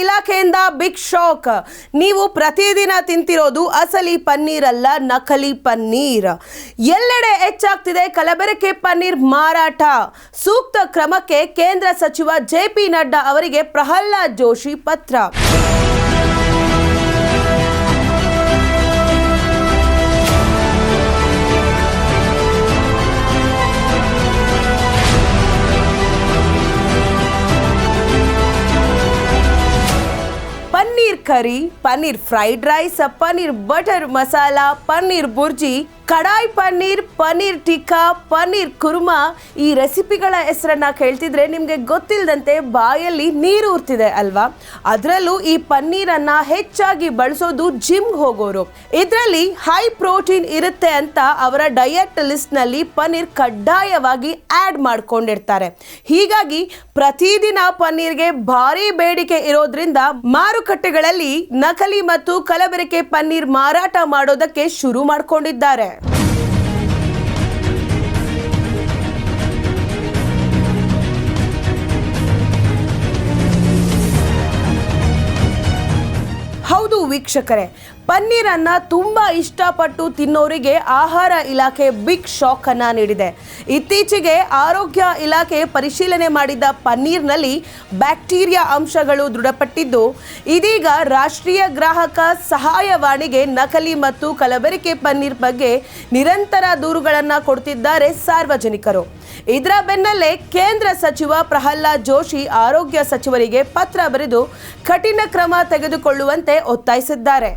ಇಲಾಖೆಯಿಂದ big shock ನೀವು ಪ್ರತಿದಿನ ತಿಂತಿರೋದು ಅಸಲಿ ಪನ್ನೀರ್ ಅಲ್ಲ ನಕಲಿ ಪನ್ನೀರ್. ಎಲ್ಲೆಡೆ ಹೆಚ್ಚಾಗ್ತಿದೆ ಕಲಬೆರಕೆ ಪನ್ನೀರ್ ಮಾರಾಟ. ಸೂಕ್ತ ಕ್ರಮಕ್ಕೆ ಕೇಂದ್ರ ಸಚಿವ ಜೆ ಪಿ ನಡ್ಡಾ ಅವರಿಗೆ ಪ್ರಹ್ಲಾದ್ ಜೋಶಿ ಪತ್ರ. Paneer curry paneer fried rice paneer butter masala paneer bhurji kadai paneer paneer tikka, paneer kurma ಈ ರೆಸಿಪಿಗಳ ಹೆಸರನ್ನ ಕೇಳ್ತಿದ್ರೆ ನಿಮಗೆ ಗೊತ್ತಿಲ್ಲದಂತೆ ಬಾಯಲ್ಲಿ ನೀರು ಉರ್ತಿದೆ ಅಲ್ವಾ? ಅದರಲ್ಲೂ ಈ ಪನ್ನೀರನ್ನ ಹೆಚ್ಚಾಗಿ ಬಳಸೋದು ಜಿಮ್ ಹೋಗೋರು. ಇದರಲ್ಲಿ ಹೈ ಪ್ರೋಟೀನ್ ಇರುತ್ತೆ ಅಂತ ಅವರ ಡಯಟ್ ಲಿಸ್ಟ್ನಲ್ಲಿ ಪನ್ನೀರ್ ಕಡ್ಡಾಯವಾಗಿ ಆ್ಯಡ್ ಮಾಡ್ಕೊಂಡಿರ್ತಾರೆ. ಹೀಗಾಗಿ ಪ್ರತಿದಿನ ಪನ್ನೀರ್ಗೆ ಭಾರಿ ಬೇಡಿಕೆ ಇರೋದ್ರಿಂದ ಮಾರುಕಟ್ಟೆಗಳಲ್ಲಿ ನಕಲಿ ಮತ್ತು ಕಲಬೆರಕೆ ಪನ್ನೀರ್ ಮಾರಾಟ ಮಾಡೋದಕ್ಕೆ ಶುರು ಮಾಡ್ಕೊಂಡಿದ್ದಾರೆ. ವೀಕ್ಷಕರೇ, ಪನ್ನೀರನ್ನ ತುಂಬ ಇಷ್ಟಪಟ್ಟು ತಿನ್ನೋರಿಗೆ ಆಹಾರ ಇಲಾಖೆ ಬಿಗ್ ಶಾಕ್ ಅನ್ನ ನೀಡಿದೆ. ಇತ್ತೀಚೆಗೆ ಆರೋಗ್ಯ ಇಲಾಖೆ ಪರಿಶೀಲನೆ ಮಾಡಿದ್ದ ಪನ್ನೀರ್ನಲ್ಲಿ ಬ್ಯಾಕ್ಟೀರಿಯಾ ಅಂಶಗಳು ದೃಢಪಟ್ಟಿದ್ದು, ಇದೀಗ ರಾಷ್ಟ್ರೀಯ ಗ್ರಾಹಕ ಸಹಾಯವಾಣಿಗೆ ನಕಲಿ ಮತ್ತು ಕಲಬೆರಕೆ ಪನ್ನೀರ್ ಬಗ್ಗೆ ನಿರಂತರ ದೂರುಗಳನ್ನು ಕೊಡ್ತಿದ್ದಾರೆ ಸಾರ್ವಜನಿಕರು. ಇದರ ಬೆನ್ನಲ್ಲೇ ಕೇಂದ್ರ ಸಚಿವ ಪ್ರಹ್ಲಾದ್ ಜೋಶಿ ಆರೋಗ್ಯ ಸಚಿವರಿಗೆ ಪತ್ರ ಬರೆದು, ಕಠಿಣ ಕ್ರಮ ತೆಗೆದುಕೊಳ್ಳುವಂತೆ ಒತ್ತಾಯಿಸಿದ್ದಾರೆ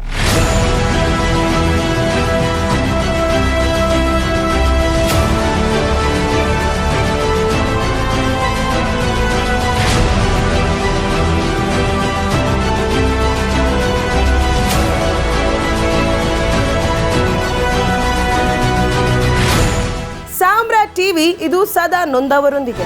ಸಾಮ್ರಾಟ್ ಟಿವಿ ಇದು ಸದಾ ನೊಂದವರೊಂದಿಗೆ.